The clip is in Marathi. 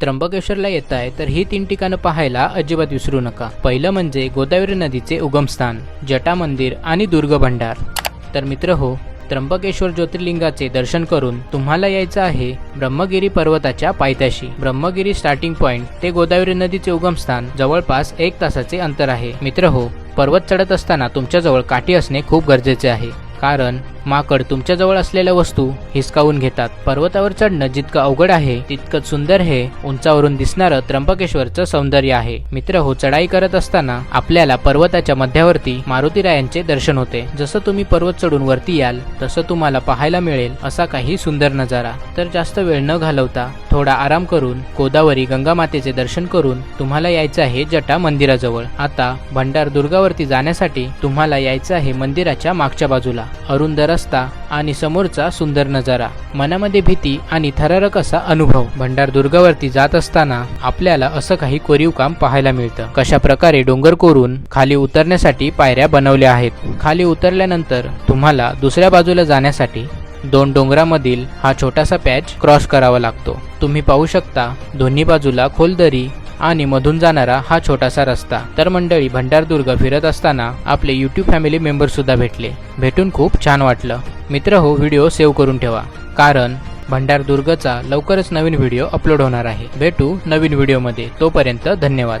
त्र्यंबकेश्वरला येत आहे तर ही तीन ठिकाणं पाहायला अजिबात विसरू नका. पहिलं म्हणजे गोदावरी नदीचे उगमस्थान जटा मंदिर आणि दुर्ग भंडार. तर मित्र हो त्र्यंबकेश्वर ज्योतिर्लिंगाचे दर्शन करून तुम्हाला यायचं आहे ब्रह्मगिरी पर्वताच्या पायथ्याशी. ब्रह्मगिरी स्टार्टिंग पॉइंट ते गोदावरी नदीचे उगमस्थान जवळपास एक तासाचे अंतर आहे. मित्र हो पर्वत चढत असताना तुमच्याजवळ काठी असणे खूप गरजेचे आहे. कारण माकड तुमच्याजवळ असलेल्या वस्तू हिसकावून घेतात. पर्वतावर चढणं जितकं अवघड आहे तितकंच सुंदर हे उंचावरून दिसणारं त्र्यंबकेश्वरचं सौंदर्य आहे. मित्र हो चढाई करत असताना आपल्याला पर्वताच्या मध्यावरती मारुतीरायांचे दर्शन होते. जसं तुम्ही पर्वत चढून वरती याल तसं तुम्हाला पाहायला मिळेल असा काही सुंदर नजारा. तर जास्त वेळ न घालवता थोडा आराम करून गोदावरी गंगा मातेचे दर्शन करून तुम्हाला यायचं आहे जटा मंदिराजवळ. आता भंडार दुर्गावरती जाण्यासाठी तुम्हाला यायचं आहे मंदिराच्या मागच्या बाजूला. अरुंद रस्ता आणि समोरचा सुंदर नजारा. मनामध्ये भीती आणि थरारक असा अनुभव. भंडार दुर्गावरती जात असताना आपल्याला असं काही कोरीव काम पाहायला मिळतं. कशा प्रकारे डोंगर कोरून खाली उतरण्यासाठी पायऱ्या बनवल्या आहेत. खाली उतरल्यानंतर तुम्हाला दुसऱ्या बाजूला जाण्यासाठी दोन डोंगरामधील हा छोटासा पॅच क्रॉस करावा लागतो. तुम्ही पाहू शकता दोन्ही बाजूला खोल दरी आणि मधून जाणारा हा छोटासा रस्ता. तर मंडळी भंडारदुर्ग फिरत असताना आपले यूट्यूब फॅमिली मेंबर सुद्धा भेटले. भेटून खूप छान वाटलं. मित्र हो व्हिडिओ सेव्ह करून ठेवा. कारण भंडारदुर्गचा लवकरच नवीन व्हिडिओ अपलोड होणार आहे. भेटू नवीन व्हिडिओमध्ये तोपर्यंत धन्यवाद.